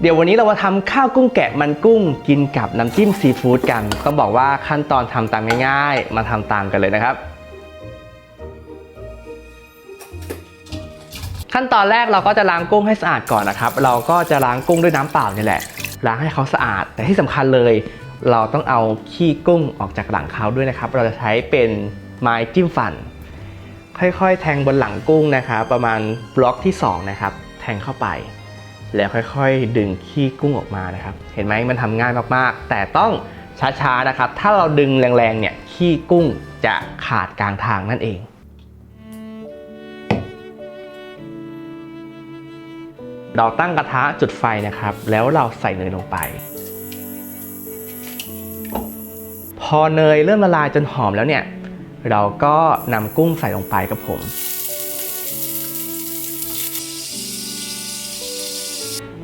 เดี๋ยววันนี้เรามาทำข้าวกุ้งแกะมันกุ้งกินกับน้ำจิ้มซีฟู้ดกันต้องบอกว่าขั้นตอนทำตามง่ายๆ มาทำตามกันเลยนะครับ ขั้นตอนแรกเราก็จะล้างกุ้งให้สะอาดก่อนนะครับ เราก็จะล้างกุ้งด้วยน้ำเปล่านี่แหละ ล้างให้เขาสะอาด แต่ที่สำคัญเลย เราต้องเอาขี้กุ้งออกจากหลังเขาด้วยนะครับ เราจะใช้เป็นไม้จิ้มฟัน ค่อยๆ แทงบนหลังกุ้งนะครับ ประมาณบล็อกที่2นะครับแทงเข้าไป แล้วค่อยๆ ดึงขี้กุ้งออกมานะครับ เห็นไหมมันทำง่ายมากๆ แต่ต้องช้าๆนะครับ ถ้าเราดึงแรงๆเนี่ยขี้กุ้งจะขาดกลางทางนั่นเองเราตั้งกระทะจุดไฟนะครับ แล้วเราใส่เนยลงไป พอเนยเริ่มละลายจนหอมแล้วเนี่ย เราก็นำกุ้งใส่ลงไปครับผม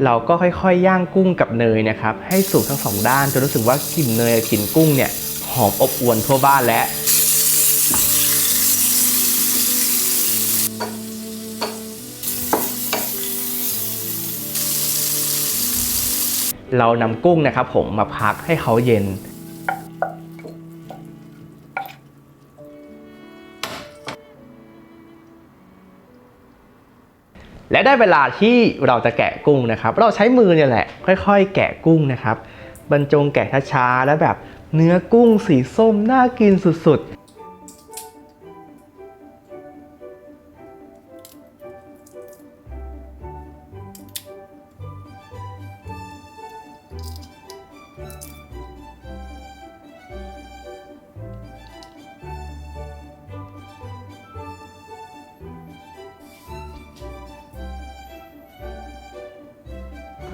เราก็ค่อยๆย่างกุ้งกับเนยนะครับให้สุกทั้งสองด้านจนรู้สึกว่ากลิ่นเนยกับกลิ่นกุ้งเนี่ยหอมอบอวลทั่วบ้านแล้วเรานำกุ้งนะครับผมมาพักให้เขาเย็น และได้เวลาที่เราจะแกะกุ้งนะครับ เราใช้มือเนี่ยแหละ ค่อย ๆ แกะกุ้งนะครับ บรรจงแกะช้าๆ แล้วแบบเนื้อกุ้งสีส้มน่ากินสุด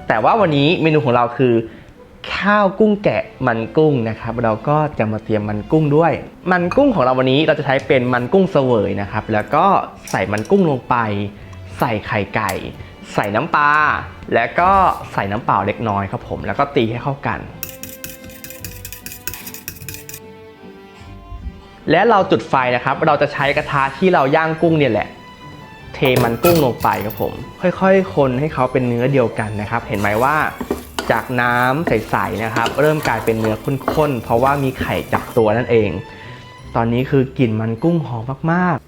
แต่ว่าวันนี้เมนูของเราคือ ข้าวกุ้งแกะมันกุ้งนะครับ เราก็จะมาเตรียมมันกุ้งด้วย มันกุ้งของเราวันนี้เราจะใช้เป็นมันกุ้งเสวยนะครับ แล้วก็ใส่มันกุ้งลงไป ใส่ไข่ไก่ ใส่น้ำปลาแล้วก็ใส่น้ำเปล่าเล็กน้อยครับผม แล้วก็ตีให้เข้ากันและเราจุดไฟนะครับ เราจะใช้กระทะที่เราย่างกุ้งเนี่ยแหละ เทมันกุ้งลงไปครับผม ค่อยๆ คนให้เขาเป็นเนื้อเดียวกันนะครับ เห็นไหมว่าจากน้ำใสๆนะครับ เริ่มกลายเป็นเนื้อข้นๆ เพราะว่ามีไข่จับตัวนั่นเอง ตอนนี้คือกลิ่นมันกุ้งหอมมากๆ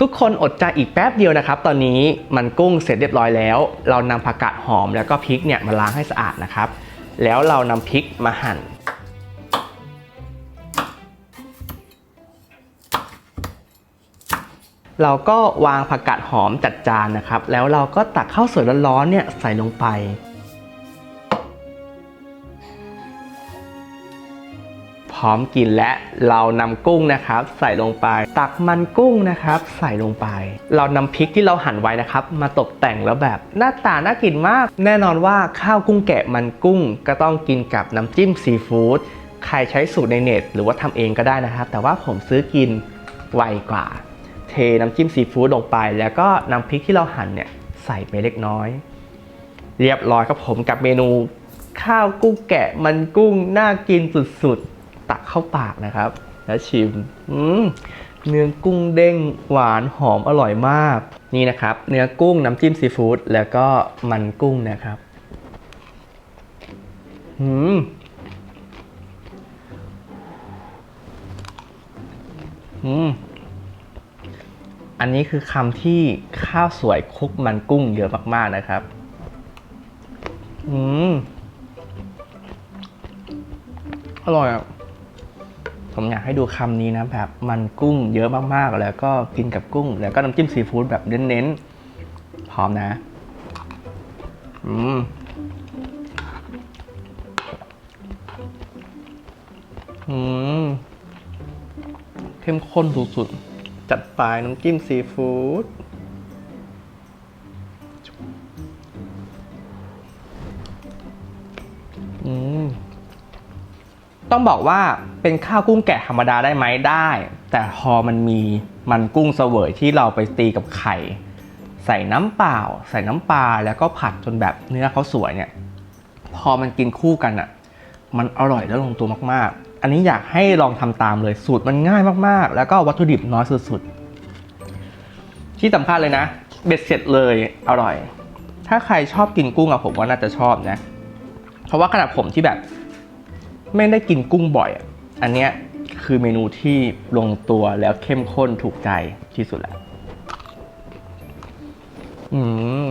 ทุกคนอดใจอีกแป๊บเดียวนะครับ ตอนนี้มันกุ้งเสร็จเรียบร้อยแล้ว เรานำผักกาดหอมแล้วก็พริกเนี่ยมาล้างให้สะอาดนะครับ แล้วเรานำพริกมาหั่น เราก็วางผักกาดหอมจัดจานนะครับ แล้วเราก็ตักข้าวสวยร้อนๆเนี่ยใส่ลงไป พร้อมกินและเรานำกุ้งนะครับ ใส่ลงไป ตักมันกุ้งนะครับ ใส่ลงไป เรานำพริกที่เราหั่นไว้นะครับ มาตกแต่งแล้วแบบหน้าตาน่ากินมาก แน่นอนว่าข้าวกุ้งแกะมันกุ้ง ก็ต้องกินกับน้ำจิ้มซีฟู้ดใครใช้สูตรในเน็ต หรือว่าทำเองก็ได้นะครับ แต่ว่าผมซื้อกินไวกว่า น้ำจิ้มซีฟู้ดลงไป แล้วก็นำพริกที่เราหั่นเนี่ยใส่ไปเล็กน้อย เรียบร้อยครับผมกับเมนูข้าวกุ้งแกะมันกุ้งน่ากินสุดๆ ตักเข้าปากนะครับ แล้วชิมเนื้อกุ้งเด้งหวานหอมอร่อยมาก นี่นะครับ เนื้อกุ้งน้ำจิ้มซีฟู้ดแล้วก็มันกุ้งนะครับอืมอืม อันนี้คือคำที่ข้าวสวยคลุกมันกุ้งเยอะมากๆนะครับ อืม อร่อยอะ ผมอยากให้ดูคำนี้นะแบบมันกุ้งเยอะมากๆ แล้วก็กินกับกุ้ง แล้วก็น้ำจิ้มซีฟู้ดแบบเน้นๆ พร้อมนะ อืมอืม เข้มข้นสุดๆ จัดไปน้ำจิ้มซีฟู้ดต้องบอกว่าเป็นข้าวกุ้งแกะธรรมดาได้ไหมได้ แต่พอมันมีมันกุ้งเสวยที่เราไปตีกับไข่ ใส่น้ำเปล่า ใส่น้ำปลาแล้วก็ผัดจนแบบเนื้อเขาสวยเนี่ย พอมันกินคู่กันอะ มันอร่อยและลงตัวมากๆ อันนี้อยากให้ลองทำตามเลยสูตรมันง่ายมากๆ แล้วก็วัตถุดิบน้อยสุดๆ ที่สำคัญเลยนะ เบ็ดเสร็จเลยอร่อย ถ้าใครชอบกินกุ้งอะผมว่าน่าจะชอบนะ เพราะว่าขนาดผมที่แบบ ไม่ได้กินกุ้งบ่อยอะอันเนี้ยคือเมนูที่ลงตัวแล้วเข้มข้นถูกใจที่สุดแล้ว อืม